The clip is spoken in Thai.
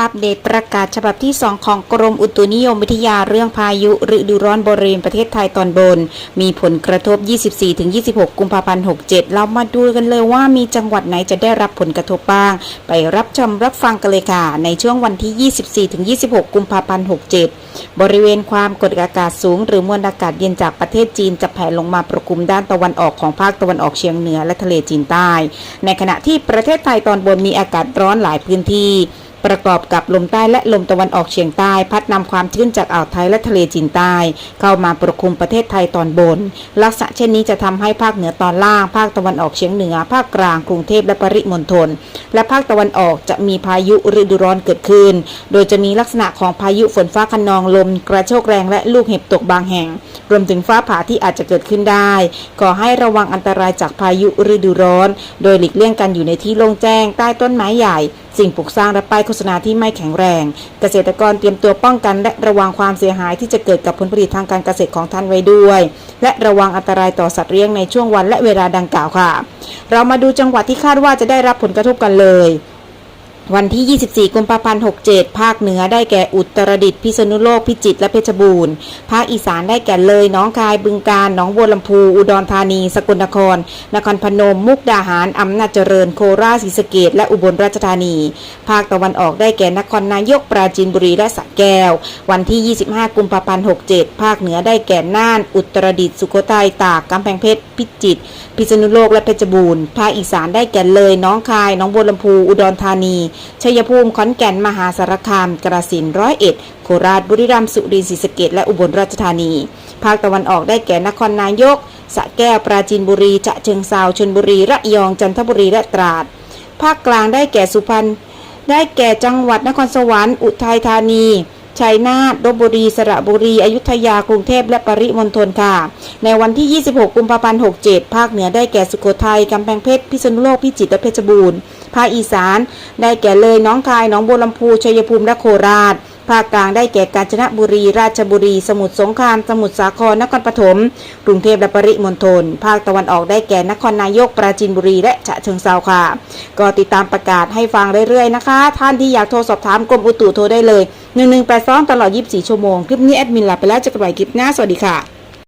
อัปเดตประกาศฉบับที่ 2 ของกรมอุตุนิยมวิทยาเรื่องพายุฤดูร้อนบริเวณประเทศไทยตอนบน มีผลกระทบ 24-26 กุมภาพันธ์ 67 เรามาดูกันเลยว่ามีจังหวัดไหนจะได้รับผลกระทบบ้าง ไปรับชมรับฟังกันเลยค่ะ ในช่วงวันที่ 24-26 กุมภาพันธ์ 67 บริเวณความกดอากาศสูง หรือมวลอากาศเย็นจากประเทศจีนจะแผ่ลงมาปกคลุมด้านตะวันออกของภาคตะวันออกเฉียงเหนือและทะเลจีนใต้ ในขณะที่ประเทศไทยตอนบนมีอากาศร้อนหลายพื้นที่ ประกอบกับลมใต้และลมตะวันออกเฉียงใต้ พัดนำความชื้นจากอ่าวไทยและทะเลจีนใต้ เข้ามาปกคลุมประเทศไทยตอนบน ลักษณะเช่นนี้จะทำให้ภาคเหนือตอนล่าง ภาคตะวันออกเฉียงเหนือ ภาคกลางกรุงเทพและปริมณฑลและภาคตะวันออกจะมีพายุฤดูร้อนเกิดขึ้น โดยจะมีลักษณะของพายุฝนฟ้าคะนองลม กระโชกแรงและลูกเห็บตกบางแห่ง รวมถึงฟ้าผ่าที่อาจจะเกิดขึ้นได้ ขอให้ระวังอันตรายจากพายุฤดูร้อน โดยหลีกเลี่ยงการอยู่ในที่โล่งแจ้งใต้ต้นไม้ใหญ่สิ่งปลูกสร้างและป้ายโฆษณาที่ไม่แข็งแรง เกษตรกรเตรียมตัวป้องกันและระวังความเสียหายที่จะเกิดกับผลผลิตทางการเกษตรของท่านไว้ด้วย และระวังอันตรายต่อสัตว์เลี้ยงในช่วงวันและเวลาดังกล่าวค่ะ เรามาดูจังหวัดที่คาดว่าจะได้รับผลกระทบกันเลย วันที่ 24 กุมภาพันธ์ 67 ภาคเหนือได้แก่อุตรดิตถ์พิษณุโลกพิจิตรและเพชรบูรณ์ ภาคอีสานได้แก่เลยน้องคายบึงกาฬหนองบัวลำพู อุดรธานี สกลนคร นครพนม มุกดาหาร อำนาจเจริญ โคราชศรีสะเกษและอุบลราชธานี ภาคตะวันออกได้แก่นครนายกปราจีนบุรีและสระแก้ว วันที่ 25 กุมภาพันธ์ 67 ภาคเหนือได้แก่น่าน อุตรดิตถ์สุโขทัยตากกำแพงเพชรพิจิตรพิษณุโลกและเพชรบูรณ์ ภาคอีสานได้แก่เลยน้องคาย หนองบัวลำพู อุดรธานีชัยภูมิขอนแก่นมหาสารคาม กระสินร้อยเอ็ดโคราชบุรีรัมย์สุรินทร์ศรีสะเกดและอุบลราชธานี ภาคตะวันออกได้แก่นครนายกสะแก้วปราจีนบุรีฉะเชิงเซาชนบุรีระยองจันทบุรีและตราด ภาคกลางได้แก่สุพรรณได้แก่จังหวัดนครสวรรค์ อุทัยธานี ชัยนาทลบบุรี สระบุรี อยุธยา กรุงเทพ และปริมณฑลค่ะ ในวันที่ 26 กุมภาพันธ์ 67 ภาคเหนือได้แก่สุโขทัย กำแพงเพชร พิษณุโลก พิจิตร และเพชรบูรณ์ ภาคอีสาน ได้แก่เลย น้องคาย หนองบัวลำพู ชัยภูมิ และโคราช ภาคกลางได้แก่กาญจนบุรี ราชบุรี สมุทรสงคราม สมุทรสาคร นครปฐม กรุงเทพและปริมณฑล ภาคตะวันออกได้แก่นครนายก ปราจีนบุรี และฉะเชิงเซาค่ะ ก็ติดตามประกาศให้ฟังเรื่อยๆนะคะ ท่านที่อยากโทรสอบถามกรมอุตุโทรได้เลย 1182ตลอด 24 ชั่วโมง คลิปนี้แอดมินลาไปแล้วเจะกลับมาใหม่คลิปหน้า สวัสดีค่ะ